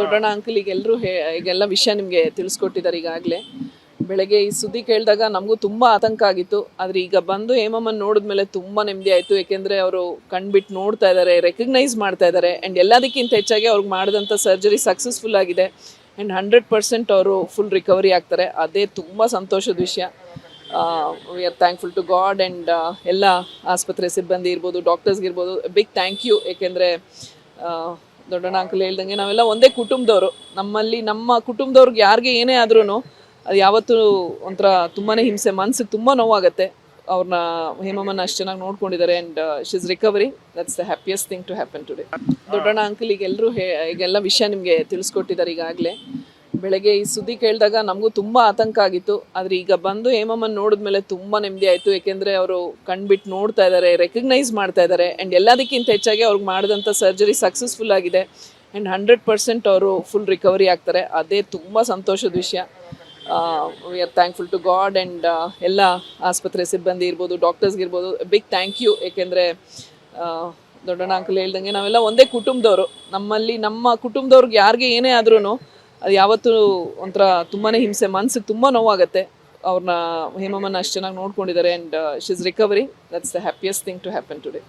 ದೊಡ್ಡಣ್ಣ uncle ಈಗ ಎಲ್ಲರೂ ಈಗೆಲ್ಲ ವಿಷಯ ನಿಮಗೆ ತಿಳಿಸ್ಕೊಟ್ಟಿದ್ದಾರೆ ಈಗಾಗಲೇ. ಬೆಳಗ್ಗೆ ಈ ಸುದ್ದಿ ಕೇಳಿದಾಗ ನಮಗೂ ತುಂಬ ಆತಂಕ ಆಗಿತ್ತು. ಆದರೆ ಈಗ ಬಂದು ಹೇಮಮ್ಮನ್ ನೋಡಿದ್ಮೇಲೆ ತುಂಬ ನೆಮ್ಮದಿ ಆಯಿತು. ಏಕೆಂದರೆ ಅವರು ಕಣ್ಬಿಟ್ಟು ನೋಡ್ತಾ ಇದ್ದಾರೆ ರೆಕಗ್ನೈಸ್ ಮಾಡ್ತಾ ಇದ್ದಾರೆ ಆ್ಯಂಡ್ ಎಲ್ಲದಕ್ಕಿಂತ ಹೆಚ್ಚಾಗಿ ಅವ್ರಿಗೆ ಮಾಡಿದಂಥ ಸರ್ಜರಿ ಸಕ್ಸಸ್ಫುಲ್ ಆಗಿದೆ. ಆ್ಯಂಡ್ ಹಂಡ್ರೆಡ್ ಪರ್ಸೆಂಟ್ ಅವರು ಫುಲ್ ರಿಕವರಿ ಆಗ್ತಾರೆ. ಅದೇ ತುಂಬ ಸಂತೋಷದ ವಿಷಯ. We are thankful to God and ಎಲ್ಲ ಆಸ್ಪತ್ರೆ ಸಿಬ್ಬಂದಿ ಇರ್ಬೋದು ಡಾಕ್ಟರ್ಸ್ಗಿರ್ಬೋದು ಬಿಗ್ ಥ್ಯಾಂಕ್ ಯು ಏಕೆಂದರೆ ದೊಡ್ಡಣ್ಣ, ಅಂಕಲ್ ಹೇಳ್ದಂಗೆ ನಾವೆಲ್ಲ ಒಂದೇ ಕುಟುಂಬದವರು. ನಮ್ಮಲ್ಲಿ ನಮ್ಮ ಕುಟುಂಬದವ್ರಿಗೆ ಯಾರಿಗೆ ಏನೇ ಆದ್ರೂ ಅದು ಯಾವತ್ತೂ ಒಂಥರ ತುಂಬಾ ಹಿಂಸೆ, ಮನ್ಸಿಗೆ ತುಂಬ ನೋವಾಗುತ್ತೆ. ಅವ್ರನ್ನ ಹೇಮಮ್ಮನ ಅಷ್ಟು ಚೆನ್ನಾಗಿ ನೋಡ್ಕೊಂಡಿದ್ದಾರೆ and she's recovery that's the happiest thing to happen today Doddanna, uncle ಈಗ ಎಲ್ಲರೂ ಈಗೆಲ್ಲ ವಿಷಯ ನಿಮಗೆ ತಿಳಿಸ್ಕೊಟ್ಟಿದ್ದಾರೆ ಈಗಾಗಲೇ. ಬೆಳಗ್ಗೆ ಈ ಸುದ್ದಿ ಕೇಳಿದಾಗ ನಮಗೂ ತುಂಬ ಆತಂಕ ಆಗಿತ್ತು. ಆದರೆ ಈಗ ಬಂದು ಹೇಮಮ್ಮನ್ ನೋಡಿದ್ಮೇಲೆ ತುಂಬ ನೆಮ್ಮದಿ ಆಯಿತು. ಏಕೆಂದರೆ ಅವರು ಕಣ್ಬಿಟ್ಟು ನೋಡ್ತಾ ಇದ್ದಾರೆ ರೆಕಗ್ನೈಸ್ ಮಾಡ್ತಾ ಇದ್ದಾರೆ ಆ್ಯಂಡ್ ಎಲ್ಲದಕ್ಕಿಂತ ಹೆಚ್ಚಾಗಿ ಅವ್ರಿಗೆ ಮಾಡಿದಂಥ ಸರ್ಜರಿ ಸಕ್ಸಸ್ಫುಲ್ ಆಗಿದೆ. ಆ್ಯಂಡ್ ಹಂಡ್ರೆಡ್ ಪರ್ಸೆಂಟ್ ಅವರು ಫುಲ್ ರಿಕವರಿ ಆಗ್ತಾರೆ. ಅದೇ ತುಂಬ ಸಂತೋಷದ ವಿಷಯ. We are thankful to God and ಎಲ್ಲ ಆಸ್ಪತ್ರೆ ಸಿಬ್ಬಂದಿ ಇರ್ಬೋದು ಡಾಕ್ಟರ್ಸ್ಗೆ ಇರ್ಬೋದು ಬಿಗ್ ಥ್ಯಾಂಕ್ ಯು ಏಕೆಂದರೆ ದೊಡ್ಡಣ್ಣ ಅಂಕಲ್ ಹೇಳ್ದಂಗೆ ನಾವೆಲ್ಲ ಒಂದೇ ಕುಟುಂಬದವರು. ನಮ್ಮಲ್ಲಿ ನಮ್ಮ ಕುಟುಂಬದವ್ರಿಗೆ ಯಾರಿಗೆ ಏನೇ ಆದ್ರೂ ಅದು ಯಾವತ್ತೂ ಒಂಥರ ತುಂಬಾ ಹಿಂಸೆ ಮನಸ್ಸಿಗೆ ತುಂಬ ನೋವಾಗುತ್ತೆ. ಅವ್ರನ್ನ ಹೇಮಮ್ಮನ ಅಷ್ಟು ಚೆನ್ನಾಗಿ ನೋಡ್ಕೊಂಡಿದ್ದಾರೆ and she's recovery that's the happiest thing to happen today